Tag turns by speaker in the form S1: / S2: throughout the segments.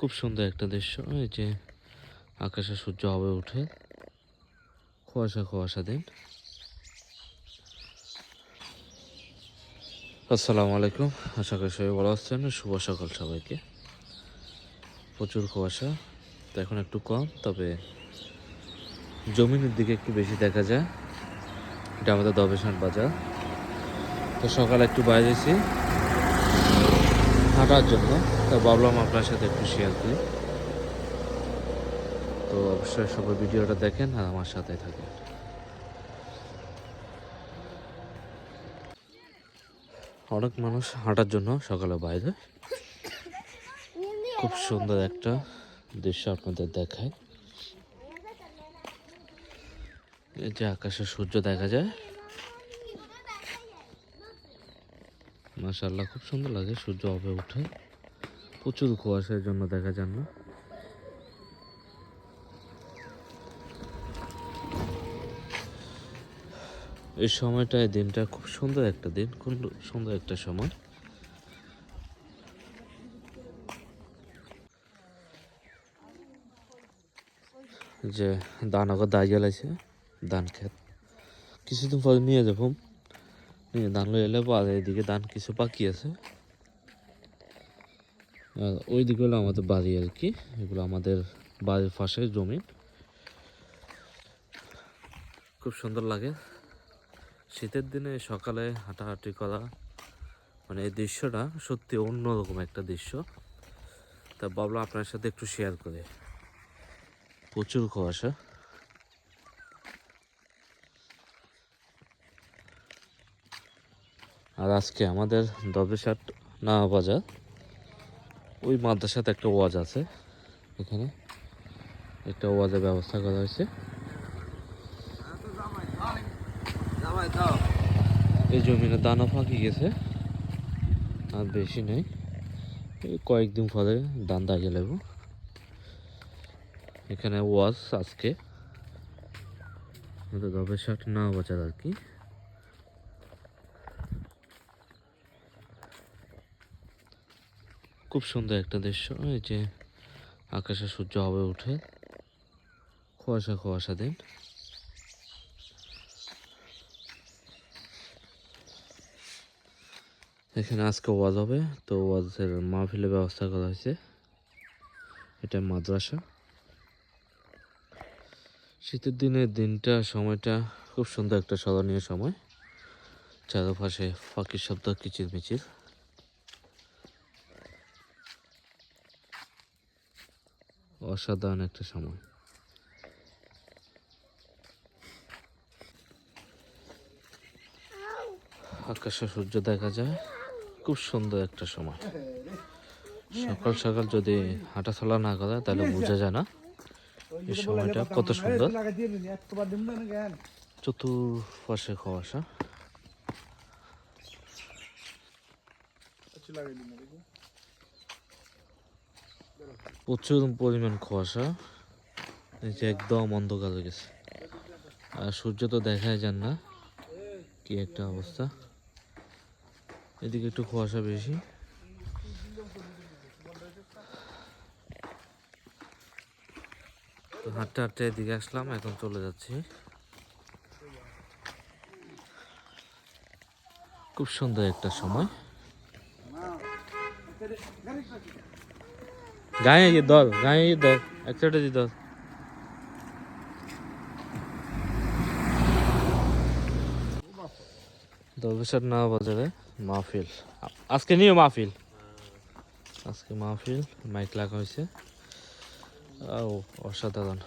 S1: খুব সুন্দর একটা দৃশ্য, এই যে আকাশে সূর্য হবে উঠে। কুয়াশা কুয়াশা দিন। আসসালামু আলাইকুম, আশা করি সবাই ভালো আছেন। শুভ সকাল সবাইকে। প্রচুর কুয়াশা, তো এখন একটু কম, তবে জমিনের দিকে একটু বেশি দেখা যায়। এটা আমাদের দবেশান বাজার। তো সকালে একটু বাইরেছি হাঁটার জন্য। তো ভাবলাম আপনার সাথে একটু শেয়ার করি। তো অবশ্যই সবাই ভিডিওটা দেখেন আর আমার সাথে থাকেন। অনেক মানুষ হাঁটার জন্য সকালে বাইরে। খুব সুন্দর একটা দৃশ্য আপনাদের দেখায়। এই যে আকাশে সূর্য দেখা যায়। মাশাল্লাহ খুব সুন্দর লাগে সূর্য হবে উঠে। প্রচুর কুয়াশার জন্য দেখা যান না। এই সময়টায় দিনটা খুব সুন্দর একটা দিন, খুব সুন্দর একটা সময়। যে আগর দাঁড়িয়ে লাগছে ধান ক্ষেত কিছুদিন পরে নিয়ে যাব। নিয়ে ধান লই এলে এদিকে ধান কিছু বাকি আছে। আর ওই দিকে হলো আমাদের বাড়ি আর কি। এগুলো আমাদের বাড়ির পাশে জমি। খুব সুন্দর লাগে। শীতের দিনে সকালে হাঁটাহাঁটি করা মানে এই দৃশ্যটা সত্যি অন্যরকম একটা দৃশ্য। তা ভাবলাম আপনার সাথে একটু শেয়ার করে। প্রচুর কুয়াশা। আর আজকে আমাদের দবেশাট না বাজার। ওই মাদ্রাসাতে একটা ওয়াজ আছে। এখানে একটা ওয়াজের ব্যবস্থা করা হয়েছে। এই জমিনে দানা ফাঁকি গেছে, আর বেশি নেই। কয়েকদিন পরে দান দাগিয়ে লাগবো এখানে ওয়াজ আজকে। দবেশাট না বাজার আর কি। খুব সুন্দর একটা দৃশ্য, এই যে আকাশে সূর্য হবে উঠে। কুয়াশা কুয়াশা দিন। এখানে আজকে ওয়াজ হবে, তো ওয়াজের মাহফিলের ব্যবস্থা করা হয়েছে। এটা মাদ্রাসা। শীতের দিনের দিনটা, সময়টা খুব সুন্দর একটা স্মরণীয় সময়। চারপাশে ফাঁকির শব্দ কিচির মিচির অসাধারণ একটা সময়। আকাশে সূর্য দেখা যায়, খুব সুন্দর একটা সময়। সকাল সকাল যদি হাঁটাচলা না করা, তাহলে বোঝা যায় না এই সময়টা কত সুন্দর। চতুর্পাশে কুয়াশা। প্রচুর পরিমাণ কুয়াশা। যে একদম অন্ধকার হয়ে গেছে। আর সূর্য তো দেখাই যান না, কি একটা অবস্থা। এদিকে একটু কুয়াশা বেশি। হাঁটতে হাঁটতে এদিকে আসলাম, এখন চলে যাচ্ছি। খুব সুন্দর একটা সময়। গায়ে গিয়ে দল, গায়ে গিয়ে দল একটা দিয়ে দল। দলবেশার না বাজারে মাহফিল। আজকে নিও মাহফিল। আজকে মাহফিল মাইক লাগা হয়েছে। ও অসাধারণ।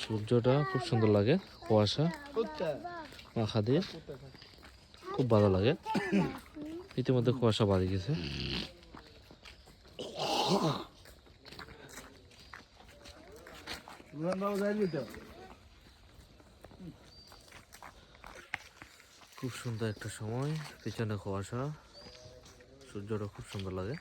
S1: সূর্যটা খুব সুন্দর লাগে, কুয়াশা। মাখা দিয়ে খুব ভালো লাগে। ইতিমধ্যে কুয়াশা বাড়ি গেছে। খুব সুন্দর একটা সময় পিছনে কুয়াশা। সূর্যটা খুব সুন্দর লাগে।